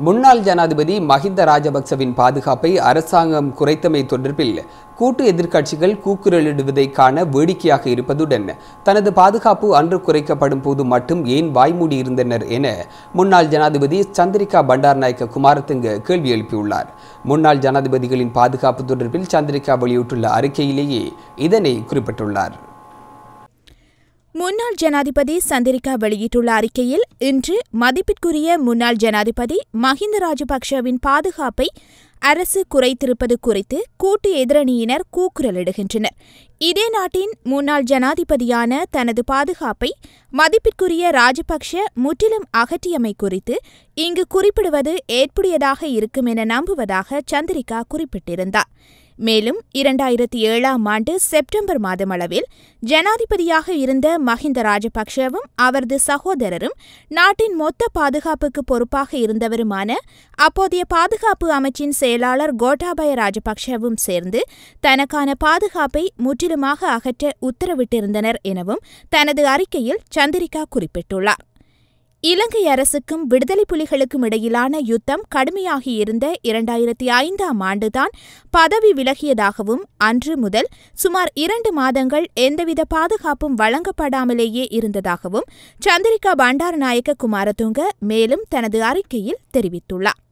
முன்னாள் ஜனாதிபதி மஹிந்த ராஜபக்சவின் பாதுகாப்பை அரசாங்கம் குறைத்தமை தொடர்பில் கூட்டு எதிர்க்கட்சிகள் கூக்குரலிடுவதை காண வேடிக்கையாக இருப்பதுடன் தனது பாதுகாப்பு அன்று குறைக்கப்படும் போது மட்டும் ஏன் வாய்மூடி இருந்தனர் என முன்னாள் ஜனாதிபதி சந்திரிகா பண்டார்நாயக்க குமாரத்துங்க கேள்வி எழுப்பியுள்ளார். முன்னாள் ஜனாதிபதிகளின் பாதுகாப்பு தொடர்பில் சந்திரிகா வெளியிட்டுள்ள அறிக்கையிலேயே இதனை குறிப்பிட்டுள்ளார். முன்னாள் ஜனாதிபதி சந்திரிகா வெளியிட்டுள்ள அறிக்கையில் இன்று மதிப்பிற்குரிய முன்னாள் ஜனாதிபதி மஹிந்த ராஜபக்ஷவின் பாதுகாப்பை அரசு குறைத்திருப்பது குறித்து கூட்டு எதிரணியினர் கூக்குரலிடுகின்றனர். இதே நாட்டின் முன்னாள் ஜனாதிபதியான தனது பாதுகாப்பை மதிப்பிற்குரிய ராஜபக்ஷ முற்றிலும் அகற்றியமை குறித்து இங்கு குறிப்பிடுவது ஏற்புடையதாக இருக்கும் என நம்புவதாக சந்திரிகா குறிப்பிட்டிருந்தார். மேலும் இரண்டாயிரத்தி ஏழாம் ஆண்டு செப்டம்பர் மாதமளவில் ஜனாதிபதியாக இருந்த மஹிந்த ராஜபக்ஷவும் அவரது சகோதரரும் நாட்டின் மொத்த பாதுகாப்புக்கு பொறுப்பாக இருந்தவருமான அப்போதைய பாதுகாப்பு அமைச்சின் செயலாளர் கோட்டாபய ராஜபக்ஷவும் சேர்ந்து தனக்கான பாதுகாப்பை முற்றிலுமாக அகற்ற உத்தரவிட்டிருந்தனர் எனவும் தனது அறிக்கையில் சந்திரிகா குறிப்பிட்டுள்ளார். இலங்கை அரசுக்கும் விடுதலை புலிகளுக்கும் இடையிலான யுத்தம் கடுமையாகியிருந்த இரண்டாயிரத்தி ஐந்தாம் ஆண்டுதான் பதவி விலகியதாகவும் அன்று முதல் சுமார் இரண்டு மாதங்கள் எந்தவித பாதுகாப்பும் வழங்கப்படாமலேயே இருந்ததாகவும் சந்திரிகா பண்டாரநாயக்க குமாரதுங்க மேலும் தனது அறிக்கையில் தெரிவித்துள்ளார்.